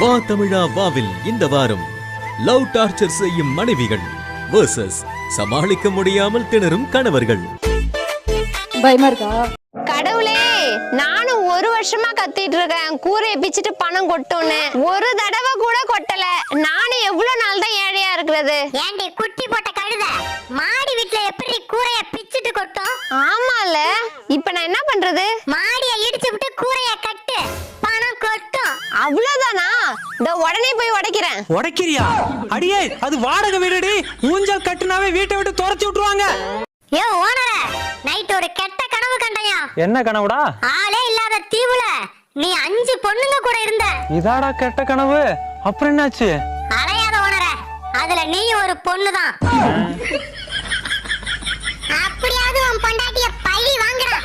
வா தமிழா வாவில் இந்த வாரம். லவ் டார்ச்சர் செய்யும் மனைவிகள் வேர்சஸ் சமாளிக்க முடியாமல் திணறும் கணவர்கள். பயமா இருக்கா கடவுளே நானும் ஒரு வருஷமா கத்திட்டு இருக்கேன். கூரையை பிச்சுட்டு பணம் கொட்டும்னு ஒரு தடவை கூட கொட்டல. நானும் எவ்வளவு நாள் தான் ஏழையா இருக்கிறது? ஏண்டி குட்டி போட்ட கழுத? மாடி வீட்ல எப்படி கூரைய பிச்சிட்டு கொட்டும்? ஆமால. இப்ப நான் என்ன பண்றது? மாடிய இடிச்சு விட்டு கூரைய அவ்வளவுதானா? இந்த உடனே போய் உடைக்கிறேன். உடைக்கிறியா? அடியே அது வாடகை வீடுடி. ஊஞ்சல் கட்டுனாவே வீட்டை விட்டு துரத்தி விட்டுருவாங்க. யோ ஓனர நைட் ஒரு கெட்ட கனவு கண்டையா? என்ன கனவுடா? ஆளே இல்லாத தீவுல நீ அஞ்சு பொண்ணுங்க கூட இருந்த. இதாடா கெட்ட கனவு? அப்புறம் என்னாச்சு? அறையாத ஓனர அதுல நீயும் ஒரு பொண்ணுதான். அப்படியாவது உன் பொண்டாட்டிய பழி வாங்குறா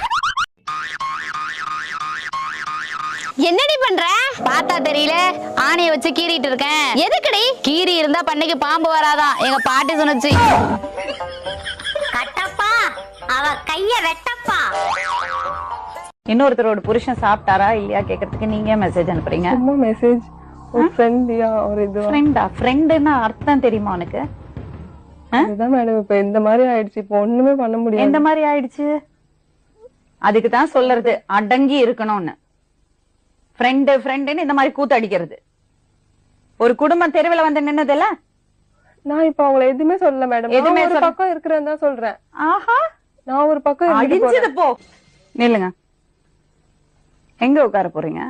பார்த்தா தெரியல ஆணைய வச்சு கீறிட்டு இருக்கேன். எதுக்குடி? கீரி இருந்தா பண்ணைக்கு பாம்பு வராதான் எங்க பாட்டி சொன்னுச்சு. கட்டப்பா. அவ கைய வெட்டப்பா. இன்னொருத்தரோட புருஷன் சாப்பிட்டாரா இல்லையா கேக்குறதுக்கு நீங்க மெசேஜ் அனுப்புறீங்க. சும்மா மெசேஜ் ஒரு ஃப்ரெண்ட்லியா ஒரு இதுவா ஃப்ரெண்டா ஃப்ரெண்டுன்னா அர்த்தம் தெரியுமா உனக்கு? இதுதான் மேடம் இப்ப இந்த மாதிரி ஆயிடுச்சு. இப்போ ஒண்ணுமே பண்ண முடியாது. எந்த மாதிரி ஆயிடுச்சு? அதுக்கு தான் சொல்றது. அடங்கி இருக்கணும்னு. ஃப்ரெண்டு ஃப்ரெண்டுன்னு இந்த மாதிரி கூத்து அடிக்கிறது. ஒரு குடும்பம் தெருவில் வந்து நின்னதுல? நான் இப்ப அவங்கள எதுவுமே சொல்லல மேடம் எதுவுமே ஒரு பக்கம் இருக்கிறேன்னு தான் சொல்றேன். ஆஹா. நான் ஒரு பக்கம் போறேன். போ. நில்லுங்க. எங்க உட்கார போறீங்க?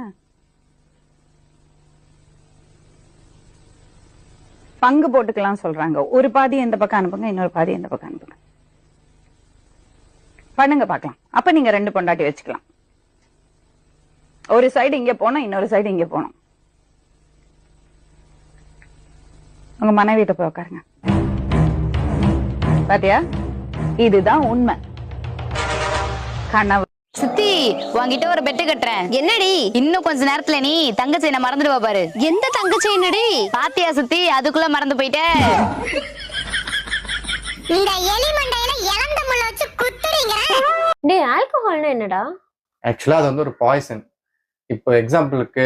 பங்கு போட்டுக்கலாம் சொல்றாங்க. ஒரு பாதி இந்த பக்கம் அனுப்புங்க இன்னொரு பாதி இந்த பக்கம் அனுப்புங்க. பண்ணுங்க பார்க்கலாம். அப்ப நீங்க ரெண்டு பொண்டாட்டி வச்சுக்கலாம். ஒரு சைடு இங்க போனோம் இன்னொரு சைடு இங்க போனோம் உங்க மனைவிட்ட போய் உட்காருங்க பாத்தியா? இதுதான் உண்மை. கனவு. சித்தி உன்கிட்ட ஒரு பெட்டு கட்டுறேன். என்னடி? இன்னும் கொஞ்ச நேரத்துல நீ தங்கச்சி என்ன மறந்துடுவா பாரு. எந்த தங்கச்சி என்னடி? பாத்தியா சித்தி அதுக்குள்ள மறந்து போயிட்ட. இந்த எலி மண்டையில இளந்த முள்ள வச்சு குத்துறீங்க. டேய் ஆல்கஹால்னா என்னடா? ஆக்சுவலாக அது வந்து ஒரு பாய்சன் இப்போ எக்ஸாம்பிளுக்கு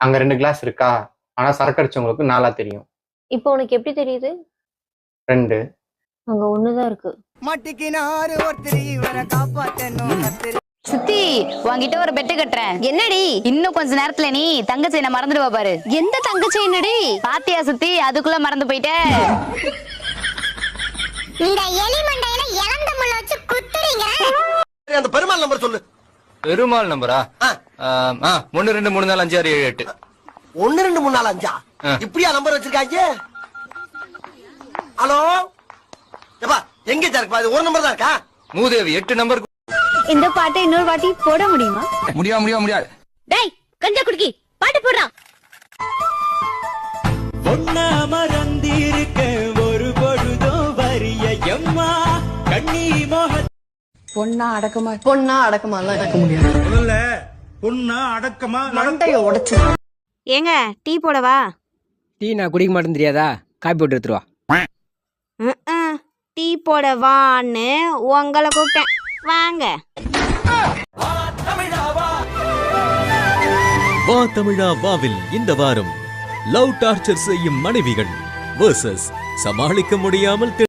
அங்கே ரெண்டு கிளாஸ் இருக்கா? ஆனால் சரக்கு அடிச்சவங்களுக்கு நாலா தெரியும். இப்போ உனக்கு எப்படி தெரியுது? ரெண்டு. அங்க ஒண்ணுதான் இருக்கு. மாட்டிக்கினாரு ஒருத்தர் இவரை காப்பாத்தணும் சித்தி உன்கிட்ட ஒரு பெட்டு கட்டுறேன். என்னடி? இன்னும் கொஞ்ச நேரத்துல நீ தங்கச்சி என்ன மறந்துடுவா பாரு. எந்த தங்கச்சி என்னடி பாத்தியா சித்தி அதுக்குள்ள மறந்து போயிட்ட. இந்த எலி மண்டையில இளந்த முள்ள வச்சு குத்துறீங்க. அந்த பெருமாள் நம்பர் சொல்லு. பெருமாள் நம்பரா ஆ. ஒன்னு ரெண்டு மூணு நாலு அஞ்சு ஆறு ஏழு எட்டு. ஒன்னு ரெண்டு மூணு நாலு அஞ்சா. இப்படியா நம்பர் வச்சிருக்காங்க? ஹலோ? எப்பா எங்க இது ஒரு நம்பர் தான் இருக்கா? மூதேவி எட்டு நம்பர். இந்த பாட்டை இன்னொரு வாட்டி போட முடியுமா? முடியாது முடியாது முடியாது டேய் கஞ்சா குடுக்கி பாட்டு போடுறான் ஒன்னா மறந்திருக்க ஒரு பொழுதும் வரிய எம்மா? கண்ணி மோக பொண்ணா அடக்கமா பொண்ணா அடக்கமா எல்லாம் இருக்க முடியாது பொண்ணா அடக்கமா மண்டைய உடைச்சு. ஏங்க டீ போடவா? டீ நான் குடிக்க மாட்டேன் தெரியாதா? காப்பி போட்டு எடுத்துருவா. டீ போடவான்னு உங்களை கூப்பிட்டேன். வாங்க. வா தமிழா வாவில் இந்த வாரம். லவ் டார்ச்சர் செய்யும் மனைவிகள் வேர்சஸ் சமாளிக்க முடியாமல்